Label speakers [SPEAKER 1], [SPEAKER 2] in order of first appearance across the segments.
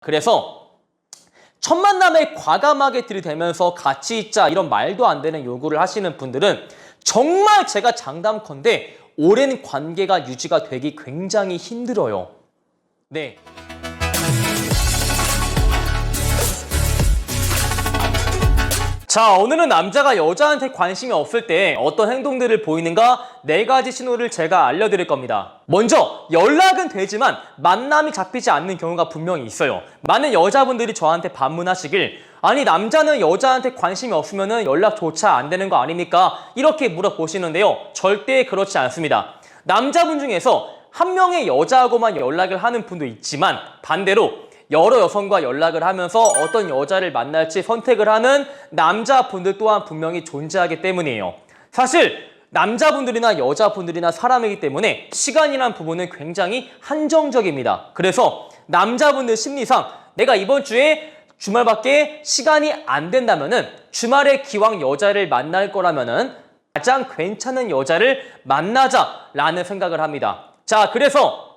[SPEAKER 1] 그래서 첫 만남에 과감하게 들이대면서 같이 있자 이런 말도 안 되는 요구를 하시는 분들은 정말 제가 장담컨대 오랜 관계가 유지가 되기 굉장히 힘들어요. 네. 자, 오늘은 남자가 여자한테 관심이 없을 때 어떤 행동들을 보이는가 네 가지 신호를 제가 알려드릴 겁니다. 먼저, 연락은 되지만 만남이 잡히지 않는 경우가 분명히 있어요. 많은 여자분들이 저한테 반문하시길, 아니, 남자는 여자한테 관심이 없으면 연락조차 안 되는 거 아닙니까? 이렇게 물어보시는데요. 절대 그렇지 않습니다. 남자분 중에서 한 명의 여자하고만 연락을 하는 분도 있지만 반대로 여러 여성과 연락을 하면서 어떤 여자를 만날지 선택을 하는 남자분들 또한 분명히 존재하기 때문이에요. 사실 남자분들이나 여자분들이나 사람이기 때문에 시간이란 부분은 굉장히 한정적입니다. 그래서 남자분들 심리상 내가 이번 주에 주말밖에 시간이 안 된다면은 주말에 기왕 여자를 만날 거라면은 가장 괜찮은 여자를 만나자라는 생각을 합니다. 자, 그래서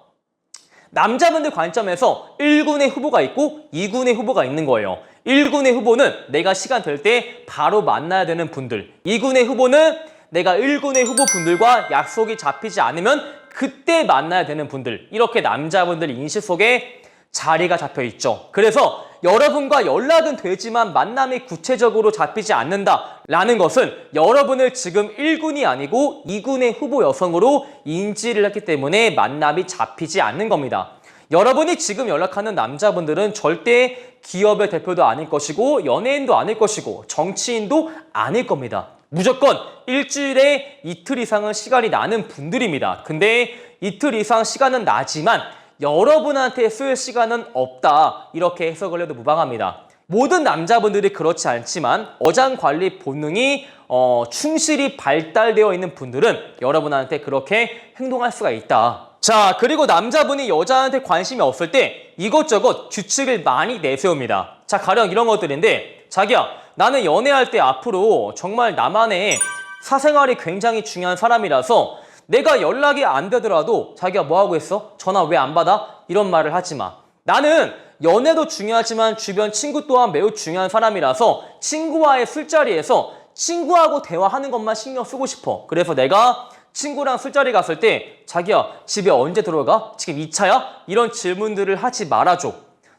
[SPEAKER 1] 남자분들 관점에서 1군의 후보가 있고 2군의 후보가 있는 거예요. 1군의 후보는 내가 시간 될 때 바로 만나야 되는 분들. 2군의 후보는 내가 1군의 후보분들과 약속이 잡히지 않으면 그때 만나야 되는 분들. 이렇게 남자분들 인식 속에 자리가 잡혀 있죠. 그래서 여러분과 연락은 되지만 만남이 구체적으로 잡히지 않는다라는 것은 여러분을 지금 1군이 아니고 2군의 후보 여성으로 인지를 했기 때문에 만남이 잡히지 않는 겁니다. 여러분이 지금 연락하는 남자분들은 절대 기업의 대표도 아닐 것이고 연예인도 아닐 것이고 정치인도 아닐 겁니다. 무조건 일주일에 이틀 이상은 시간이 나는 분들입니다. 근데 이틀 이상 시간은 나지만 여러분한테 쓸 시간은 없다. 이렇게 해석을 해도 무방합니다. 모든 남자분들이 그렇지 않지만 어장 관리 본능이 어, 충실히 발달되어 있는 분들은 여러분한테 그렇게 행동할 수가 있다. 자, 그리고 남자분이 여자한테 관심이 없을 때 이것저것 규칙을 많이 내세웁니다. 자, 가령 이런 것들인데 자기야, 나는 연애할 때 앞으로 정말 나만의 사생활이 굉장히 중요한 사람이라서 내가 연락이 안 되더라도 자기가 뭐 하고 있어? 전화 왜 안 받아? 이런 말을 하지 마. 나는 연애도 중요하지만 주변 친구 또한 매우 중요한 사람이라서 친구와의 술자리에서 친구하고 대화하는 것만 신경 쓰고 싶어. 그래서 내가 친구랑 술자리 갔을 때 자기야 집에 언제 들어가? 지금 2차야? 이런 질문들을 하지 말아줘.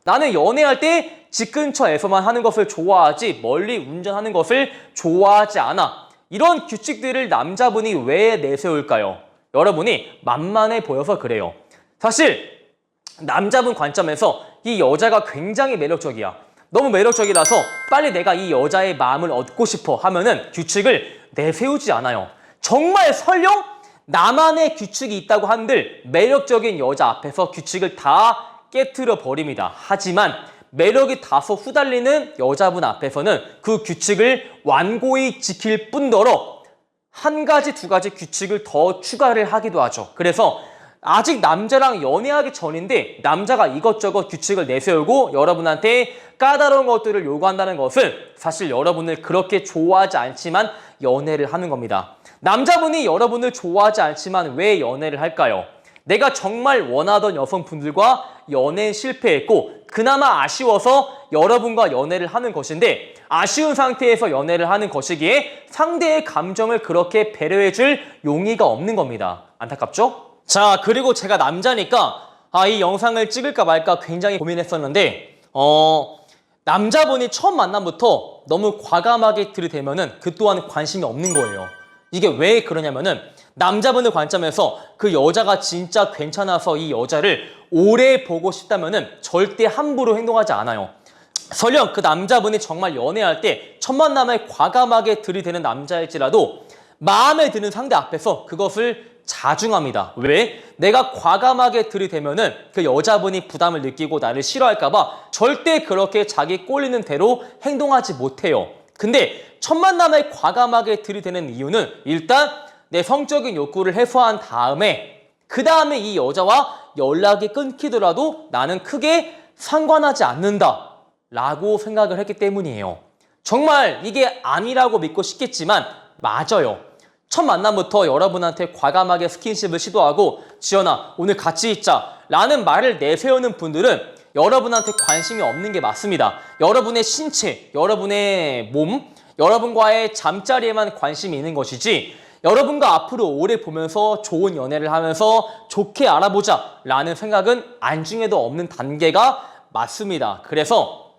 [SPEAKER 1] 나는 연애할 때 집 근처에서만 하는 것을 좋아하지 멀리 운전하는 것을 좋아하지 않아. 이런 규칙들을 남자분이 왜 내세울까요? 여러분이 만만해 보여서 그래요. 사실 남자분 관점에서 이 여자가 굉장히 매력적이야. 너무 매력적이라서 빨리 내가 이 여자의 마음을 얻고 싶어 하면은 규칙을 내세우지 않아요. 정말 설령 나만의 규칙이 있다고 한들 매력적인 여자 앞에서 규칙을 다 깨트려 버립니다. 하지만 매력이 다소 후달리는 여자분 앞에서는 그 규칙을 완고히 지킬 뿐더러 한 가지 두 가지 규칙을 더 추가를 하기도 하죠. 그래서 아직 남자랑 연애하기 전인데 남자가 이것저것 규칙을 내세우고 여러분한테 까다로운 것들을 요구한다는 것은 사실 여러분을 그렇게 좋아하지 않지만 연애를 하는 겁니다. 남자분이 여러분을 좋아하지 않지만 왜 연애를 할까요? 내가 정말 원하던 여성분들과 연애 실패했고 그나마 아쉬워서 여러분과 연애를 하는 것인데 아쉬운 상태에서 연애를 하는 것이기에 상대의 감정을 그렇게 배려해줄 용의가 없는 겁니다. 안타깝죠? 자 그리고 제가 남자니까 아 이 영상을 찍을까 말까 굉장히 고민했었는데 어 남자분이 처음 만남부터 너무 과감하게 들이대면은 그 또한 관심이 없는 거예요. 이게 왜 그러냐면은 남자분의 관점에서 그 여자가 진짜 괜찮아서 이 여자를 오래 보고 싶다면은 절대 함부로 행동하지 않아요. 설령 그 남자분이 정말 연애할 때 첫 만남에 과감하게 들이대는 남자일지라도 마음에 드는 상대 앞에서 그것을 자중합니다. 왜? 내가 과감하게 들이대면은 그 여자분이 부담을 느끼고 나를 싫어할까봐 절대 그렇게 자기 꼴리는 대로 행동하지 못해요. 근데 첫 만남에 과감하게 들이대는 이유는 일단 내 성적인 욕구를 해소한 다음에 그 다음에 이 여자와 연락이 끊기더라도 나는 크게 상관하지 않는다 라고 생각을 했기 때문이에요. 정말 이게 아니라고 믿고 싶겠지만 맞아요. 첫 만남부터 여러분한테 과감하게 스킨십을 시도하고 지연아 오늘 같이 있자 라는 말을 내세우는 분들은 여러분한테 관심이 없는 게 맞습니다. 여러분의 신체, 여러분의 몸, 여러분과의 잠자리에만 관심이 있는 것이지 여러분과 앞으로 오래 보면서 좋은 연애를 하면서 좋게 알아보자 라는 생각은 안중에도 없는 단계가 맞습니다. 그래서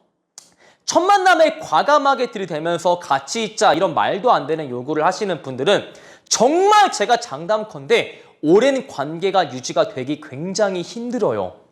[SPEAKER 1] 첫 만남에 과감하게 들이대면서 같이 있자 이런 말도 안 되는 요구를 하시는 분들은 정말 제가 장담컨대 오랜 관계가 유지가 되기 굉장히 힘들어요.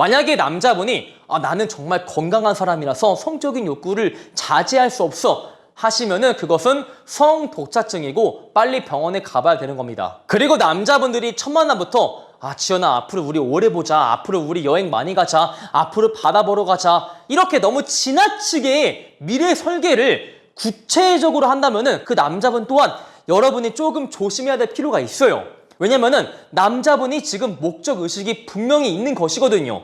[SPEAKER 1] 만약에 남자분이 아, 나는 정말 건강한 사람이라서 성적인 욕구를 자제할 수 없어 하시면은 그것은 성독자증이고 빨리 병원에 가봐야 되는 겁니다. 그리고 남자분들이 첫 만남부터 아 지연아 앞으로 우리 오래 보자 앞으로 우리 여행 많이 가자 앞으로 바다 보러 가자 이렇게 너무 지나치게 미래 설계를 구체적으로 한다면은 그 남자분 또한 여러분이 조금 조심해야 될 필요가 있어요. 왜냐면은 남자분이 지금 목적 의식이 분명히 있는 것이거든요.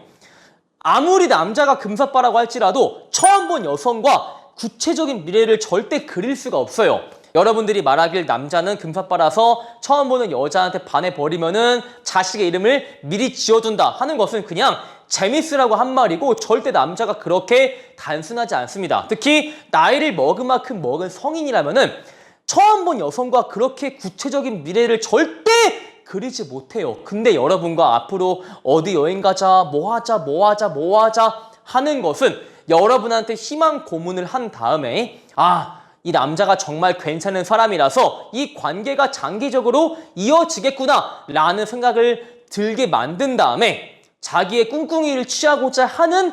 [SPEAKER 1] 아무리 남자가 금사빠라고 할지라도 처음 본 여성과 구체적인 미래를 절대 그릴 수가 없어요. 여러분들이 말하길 남자는 금사빠라서 처음 보는 여자한테 반해버리면은 자식의 이름을 미리 지어둔다 하는 것은 그냥 재밌으라고 한 말이고 절대 남자가 그렇게 단순하지 않습니다. 특히 나이를 먹은 만큼 먹은 성인이라면은 처음 본 여성과 그렇게 구체적인 미래를 절대 그리지 못해요. 근데 여러분과 앞으로 어디 여행 가자, 뭐 하자, 뭐 하자, 뭐 하자 하는 것은 여러분한테 희망 고문을 한 다음에 아, 이 남자가 정말 괜찮은 사람이라서 이 관계가 장기적으로 이어지겠구나 라는 생각을 들게 만든 다음에 자기의 꿍꿍이를 취하고자 하는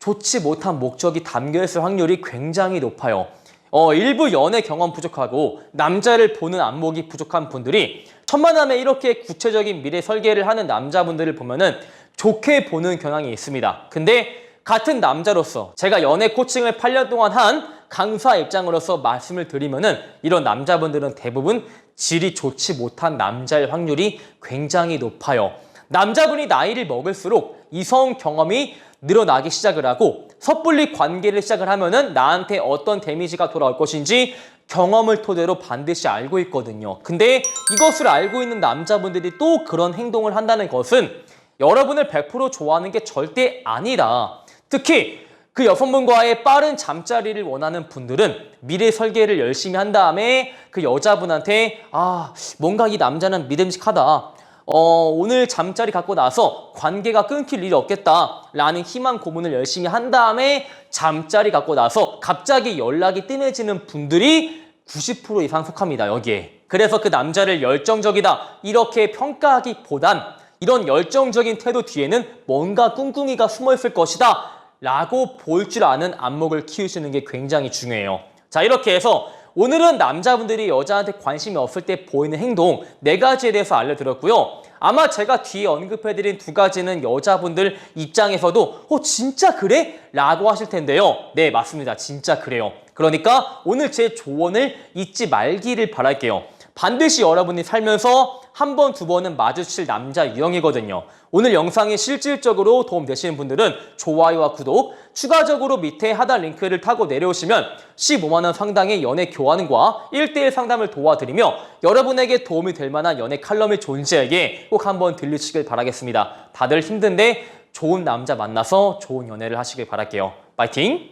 [SPEAKER 1] 좋지 못한 목적이 담겨 있을 확률이 굉장히 높아요. 어, 일부 연애 경험 부족하고 남자를 보는 안목이 부족한 분들이 첫 만남에 이렇게 구체적인 미래 설계를 하는 남자분들을 보면은 좋게 보는 경향이 있습니다. 근데 같은 남자로서 제가 연애 코칭을 8년 동안 한 강사 입장으로서 말씀을 드리면은 이런 남자분들은 대부분 질이 좋지 못한 남자일 확률이 굉장히 높아요. 남자분이 나이를 먹을수록 이성 경험이 늘어나기 시작을 하고 섣불리 관계를 시작을 하면은 나한테 어떤 데미지가 돌아올 것인지 경험을 토대로 반드시 알고 있거든요. 근데 이것을 알고 있는 남자분들이 또 그런 행동을 한다는 것은 여러분을 100% 좋아하는 게 절대 아니다. 특히 그 여성분과의 빠른 잠자리를 원하는 분들은 미래 설계를 열심히 한 다음에 그 여자분한테 아 뭔가 이 남자는 믿음직하다. 어, 오늘 잠자리 갖고 나서 관계가 끊길 일이 없겠다. 라는 희망 고문을 열심히 한 다음에 잠자리 갖고 나서 갑자기 연락이 뜸해지는 분들이 90% 이상 속합니다, 여기에. 그래서 그 남자를 열정적이다. 이렇게 평가하기보단 이런 열정적인 태도 뒤에는 뭔가 꿍꿍이가 숨어 있을 것이다. 라고 볼 줄 아는 안목을 키우시는 게 굉장히 중요해요. 자, 이렇게 해서 오늘은 남자분들이 여자한테 관심이 없을 때 보이는 행동 네 가지에 대해서 알려드렸고요. 아마 제가 뒤에 언급해드린 두 가지는 여자분들 입장에서도 어 진짜 그래? 라고 하실 텐데요. 네 맞습니다. 진짜 그래요. 그러니까 오늘 제 조언을 잊지 말기를 바랄게요. 반드시 여러분이 살면서 한 번, 두 번은 마주칠 남자 유형이거든요. 오늘 영상이 실질적으로 도움되시는 분들은 좋아요와 구독, 추가적으로 밑에 하단 링크를 타고 내려오시면 15만원 상당의 연애 교환과 1대1 상담을 도와드리며 여러분에게 도움이 될 만한 연애 칼럼의 존재에게 꼭 한번 들리시길 바라겠습니다. 다들 힘든데 좋은 남자 만나서 좋은 연애를 하시길 바랄게요. 파이팅!